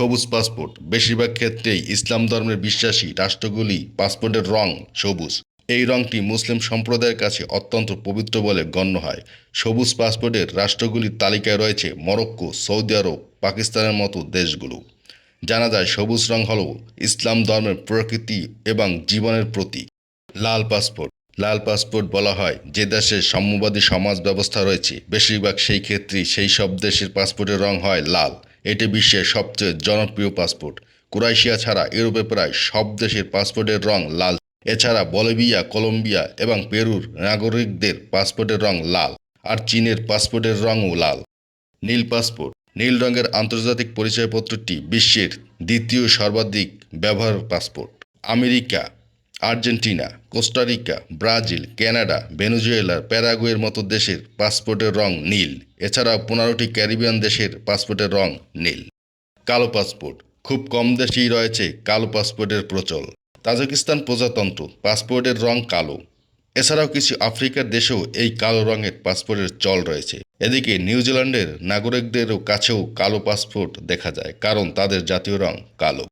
সবুজ পাসপোর্ট। বেশিরভাগ ক্ষেত্রেই ইসলাম ধর্মের বিশ্বাসী রাষ্ট্রগুলি পাসপোর্টের রং সবুজ। এই রংটি মুসলিম সম্প্রদায়ের কাছে অত্যন্ত পবিত্র বলে গণ্য হয়। সবুজ পাসপোর্টের রাষ্ট্রগুলির তালিকায় রয়েছে মরক্কো, সৌদি আরব, পাকিস্তানের মতো দেশগুলো। জানা যায়, সবুজ রং হল ইসলাম ধর্মের প্রকৃতি এবং জীবনের প্রতীক। লাল পাসপোর্ট। লাল পাসপোর্ট বলা হয় যে দেশের সাম্যবাদী সমাজ ব্যবস্থা রয়েছে। বেশিরভাগ সেই ক্ষেত্রেই সেই সব দেশের পাসপোর্টের রং হয় লাল। এটি বিশ্বের সবচেয়ে জনপ্রিয় পাসপোর্ট। ক্রোয়েশিয়া ছাড়া ইউরোপে প্রায় সব দেশের পাসপোর্টের রং লাল। এছাড়া বলিভিয়া, কলম্বিয়া এবং পেরুর নাগরিকদের পাসপোর্টের রং লাল আর চীনের পাসপোর্টের রঙও লাল। নীল পাসপোর্ট। নীল রঙের আন্তর্জাতিক পরিচয়পত্রটি বিশ্বের দ্বিতীয় সর্বাধিক ব্যবহার passport. America. Argentina Costa Rica Brazil, Canada, Venezuela, প্যারাগুয়ের মতো দেশের পাসপোর্টের রং নীল। এছাড়াও পনেরোটি ক্যারিবিয়ান দেশের পাসপোর্টের রং নীল। কালো পাসপোর্ট। খুব কম দেশেই রয়েছে কালো পাসপোর্টের প্রচল। তাজিকিস্তান প্রজাতন্ত্র। পাসপোর্টের রং কালো। এছাড়াও কিছু আফ্রিকার দেশেও এই কালো রঙের পাসপোর্টের চল রয়েছে। এদিকে নিউজিল্যান্ডের নাগরিকদেরও কাছেও কালো পাসপোর্ট দেখা যায়, কারণ তাদের জাতীয় রং কালো।